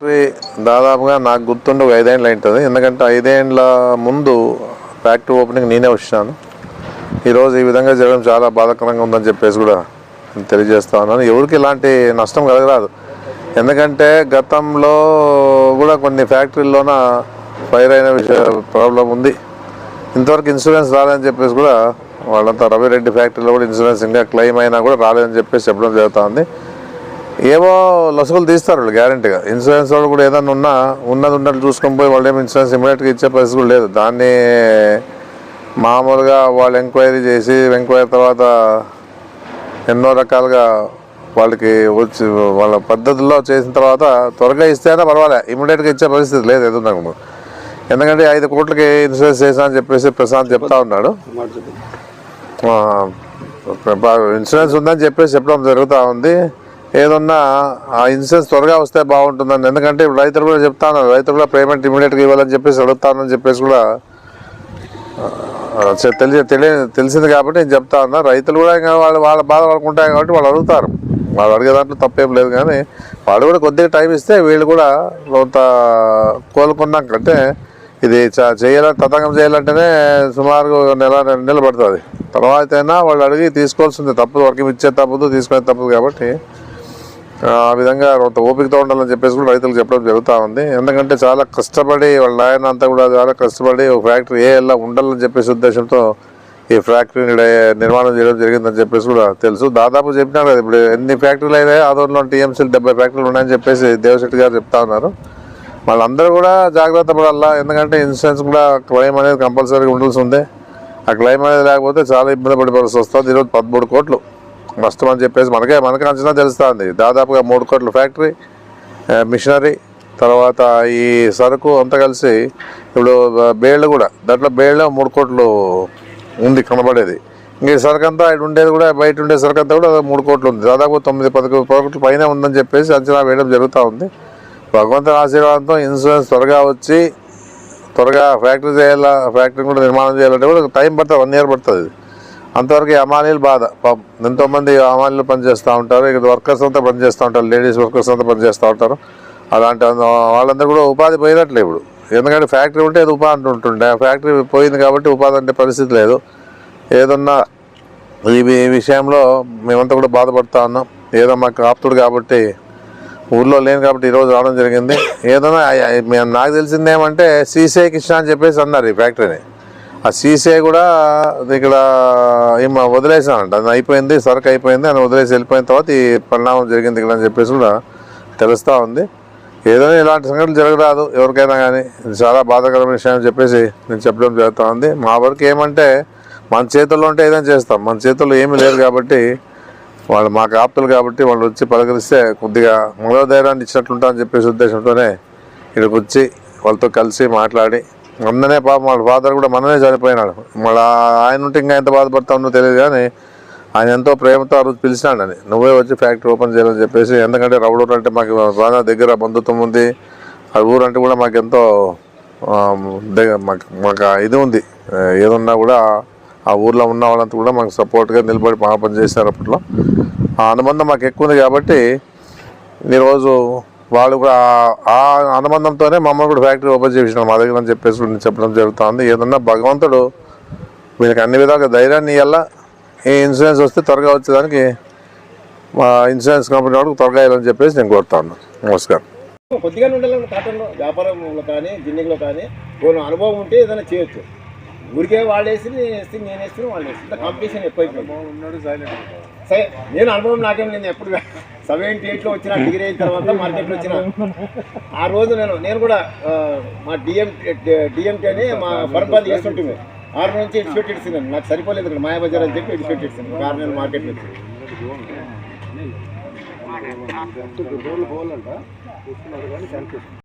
Factory దాదాపుగా నాకు గుర్తుండి ఒక ఐదేళ్ళు అవుతుంది ఎందుకంటే ఐదేండ్ల ముందు ఫ్యాక్టరీ ఓపెనింగ్ నేనే వచ్చాను ఈరోజు ఈ విధంగా జరగడం చాలా బాధాకరంగా ఉందని చెప్పేసి కూడా నేను తెలియజేస్తా ఉన్నాను. ఎవరికి ఇలాంటి నష్టం కలగరాదు. ఎందుకంటే గతంలో కూడా కొన్ని ఫ్యాక్టరీల్లోన ఫైర్ అయిన విషయ ప్రాబ్లం ఉంది. ఇంతవరకు ఇన్సూరెన్స్ రాలేదని చెప్పేసి కూడా వాళ్ళంతా రవిరెడ్డి ఫ్యాక్టరీలో కూడా ఇన్సూరెన్స్ ఇంకా క్లెయిమ్ అయినా కూడా రాలేదని చెప్పేసి చెప్పడం జరుగుతూ ఉంది ఏవో లొసగులు తీస్తారు వాళ్ళు గ్యారంటీగా ఇన్సూరెన్స్ వాళ్ళు కూడా ఏదైనా ఉన్నా ఉన్నది ఉన్నట్టు చూసుకొని పోయి వాళ్ళు ఏమి ఇన్సూరెన్స్ ఇమీడియట్గా ఇచ్చే పరిస్థితి కూడా లేదు. దాన్ని మామూలుగా వాళ్ళు ఎంక్వైరీ చేసి ఎంక్వైరీ తర్వాత ఎన్నో రకాలుగా వాళ్ళకి వచ్చి వాళ్ళ పద్ధతుల్లో చేసిన తర్వాత త్వరగా ఇస్తేనే పర్వాలే. ఇమీడియట్గా ఇచ్చే పరిస్థితి లేదు ఏదో నాకు. ఎందుకంటే ఐదు కోట్లకి ఇన్సూరెన్స్ చేసా అని చెప్పేసి ప్రశాంత్ చెప్తా ఉన్నాడు. ఇన్సూరెన్స్ ఉందని చెప్పేసి చెప్పడం జరుగుతూ ఉంది. ఏదన్నా ఆ ఇన్సూరెన్స్ త్వరగా వస్తే బాగుంటుందని ఎందుకంటే ఇప్పుడు రైతులు కూడా చెప్తాను రైతులు కూడా పేమెంట్ ఇమీడియట్గా ఇవ్వాలని చెప్పేసి అడుగుతానని చెప్పేసి కూడా ఆ, తెలియ తెలియ తెలిసింది కాబట్టి నేను చెప్తా ఉన్నా. రైతులు కూడా ఇంకా వాళ్ళు వాళ్ళ బాధ వాళ్ళకు కాబట్టి వాళ్ళు అడుగుతారు. వాళ్ళు అడిగే దాంట్లో తప్పేం లేదు కానీ వాళ్ళు కూడా కొద్దిగా టైం ఇస్తే వీళ్ళు కూడా కొంత కోలుకున్నాకంటే ఇది చ- చేయాలని తతంగం చేయాలంటేనే సుమారు నెల రెండు నెలలు పడుతుంది. తర్వాత అయినా వాళ్ళు అడిగి తీసుకోవాల్సింది. తప్పదు వర్గం ఇచ్చే తప్పదు తీసుకునే తప్పదు కాబట్టి ఆ విధంగా కొంత ఓపికతో ఉండాలని చెప్పేసి కూడా రైతులకు చెప్పడం జరుగుతూ ఉంది. ఎందుకంటే చాలా కష్టపడి వాళ్ళ ఆయన అంతా కూడా చాలా కష్టపడి ఒక ఫ్యాక్టరీ ఏ ఎలా ఉండాలని చెప్పేసి ఉద్దేశంతో ఈ ఫ్యాక్టరీని నిర్మాణం చేయడం జరిగిందని చెప్పేసి కూడా తెలుసు. దాదాపు చెప్పినారు కదా ఇప్పుడు ఎన్ని ఫ్యాక్టరీలు అయినాయి ఆదోర్లో టీఎంసీలు డెబ్బై ఫ్యాక్టరీలు ఉన్నాయని చెప్పేసి దేవశెట్టి గారు చెప్తా ఉన్నారు. వాళ్ళందరూ కూడా జాగ్రత్త పడాలా? ఎందుకంటే ఇన్సూరెన్స్ కూడా క్లెయిమ్ అనేది కంపల్సరీగా ఉండాల్సి ఉంది. ఆ క్లెయిమ్ అనేది లేకపోతే చాలా ఇబ్బంది పడిపోవాల్సి వస్తుంది. ఈరోజు పదమూడు కోట్లు. నష్టం అని చెప్పేసి మనకే మనకే అంచనా తెలుస్తుంది. దాదాపుగా మూడు కోట్ల ఫ్యాక్టరీ మిషనరీ తర్వాత ఈ సరుకు అంతా కలిసి ఇప్పుడు బేళ్ళు కూడా. దాంట్లో బేళ్ళు మూడు కోట్లు ఉంది కనబడేది. ఇంక సరుకు అంతా ఇక్కడ ఉండేది కూడా బయట ఉండే సరుకు అంతా కూడా మూడు కోట్లు ఉంది. దాదాపు తొమ్మిది పది కోట్ల పైన ఉందని చెప్పేసి అంచనా వేయడం జరుగుతూ ఉంది. భగవంతుని ఆశీర్వాదంతో ఇన్సూరెన్స్ త్వరగా వచ్చి త్వరగా ఫ్యాక్టరీ చేయాలా ఫ్యాక్టరీ కూడా నిర్మాణం చేయాలంటే కూడా టైం పడుతుంది వన్ ఇయర్ పడుతుంది. అంతవరకు అమానీలు అమాలీలు బాధ. పాపం ఎంతోమంది అమాలీలు పనిచేస్తూ ఉంటారు. ఇక్కడ వర్కర్స్ అంతా పనిచేస్తూ ఉంటారు. లేడీస్ వర్కర్స్ అంతా పనిచేస్తూ ఉంటారు. అలాంటి వాళ్ళందరూ కూడా ఉపాధి పోయినట్లే ఇప్పుడు. ఎందుకంటే ఫ్యాక్టరీ ఉంటే అది ఉపాధి ఉంటుండే ఆ ఫ్యాక్టరీ పోయింది కాబట్టి ఉపాధి అంటే పరిస్థితి లేదు. ఏదన్నా ఈ విషయంలో మేమంతా కూడా బాధపడతా ఉన్నాం. ఏదో మాకు ఆప్తుడు కాబట్టి ఊర్లో లేను కాబట్టి ఈరోజు రావడం జరిగింది. ఏదైనా నాకు తెలిసింది ఏమంటే సీసీఐ కృష్ణ అని చెప్పేసి అన్నారు ఈ ఫ్యాక్టరీని. ఆ సీసే కూడా ఇక్కడ ఏమో వదిలేసానంట. అది అయిపోయింది సరుకు అయిపోయింది అని వదిలేసి వెళ్ళిపోయిన తర్వాత ఈ పరిణామం జరిగింది ఇక్కడ అని చెప్పేసి కూడా తెలుస్తూ ఉంది. ఏదైనా ఇలాంటి సంఘటనలు జరగరాదు ఎవరికైనా కానీ ఇది చాలా బాధాకరమైన విషయం అని చెప్పేసి నేను చెప్పడం జరుగుతూ ఉంది. మా వరకు ఏమంటే మన చేతుల్లో ఉంటే ఏదైనా చేస్తాం. మన చేతుల్లో ఏమీ లేదు కాబట్టి వాళ్ళు మాకు ఆప్తులు కాబట్టి వాళ్ళు వచ్చి పలకరిస్తే కొద్దిగా మనో ధైర్యాన్ని ఇచ్చినట్లుంటా అని చెప్పేసి ఉద్దేశంతోనే ఇక్కడికి వచ్చి వాళ్ళతో కలిసి మాట్లాడి మొన్ననే పాపం వాళ్ళ ఫాదర్ కూడా మననే చనిపోయినాడు. మళ్ళీ ఆయన ఉంటే ఇంకా ఎంత బాధపడతా తెలియదు కానీ ఆయన ఎంతో ప్రేమతో ఆ రోజు పిలిచినాడని నువ్వే వచ్చి ఫ్యాక్టరీ ఓపెన్ చేయాలని చెప్పేసి ఎందుకంటే రౌడూరు అంటే మాకు బాగా దగ్గర బంధుత్వం ఉంది. ఆ ఊరు అంటే కూడా మాకు ఎంతో మాకు మాకు ఇది ఉంది. ఏదున్నా కూడా ఆ ఊర్లో ఉన్న వాళ్ళంతా కూడా మాకు సపోర్ట్గా నిలబడి పని చేశారు అప్పట్లో. ఆ అనుబంధం మాకు ఎక్కువ ఉంది కాబట్టి ఈరోజు వాళ్ళు కూడా ఆ- అనుబంధంతోనే మమ్మల్ని కూడా ఫ్యాక్టరీ ఓపెన్ చేసినాం మా దగ్గర అని చెప్పేసి చెప్పడం జరుగుతుంది. ఏదన్నా భగవంతుడు వీళ్ళకి అన్ని విధాలుగా ధైర్యాన్ని ఇవ్వాలా ఈ ఇన్సూరెన్స్ వస్తే త్వరగా వచ్చేదానికి మా ఇన్సూరెన్స్ కంపెనీ వాళ్ళకి త్వరగా ఇవ్వాలని చెప్పేసి నేను కోరుతా ఉన్నాను నమస్కారం. కొద్దిగా ఉండాలి కాటన్లో వ్యాపారంలో కానీ గిన్నెలో కానీ కొన్ని అనుభవం ఉంటే ఏదైనా చేయొచ్చు. ఊరికే వాళ్ళు వేసి నేను వేస్తే నేను వేస్తే వాళ్ళు వేసి కాంపిటీషన్ ఎక్కువైపోయింది. సరే నేను అనుభవం నాకేం నేను ఎప్పుడు సెవెంటీ ఎయిట్లో వచ్చిన డిగ్రీ అయిన తర్వాత మార్కెట్లో వచ్చిన. ఆ రోజు నేను నేను కూడా మా డిఎం డిఎంటీ అని మా పరపాలి చేస్తుంటుంది ఆరు నుంచి ఇడిచిపెట్టి ఇడిచింది నాకు సరిపోలేదు ఇక్కడ మాయాబజార్ అని చెప్పి ఇడిచిపెట్టి ఇడిచింది కారు నేను మార్కెట్లో వచ్చి.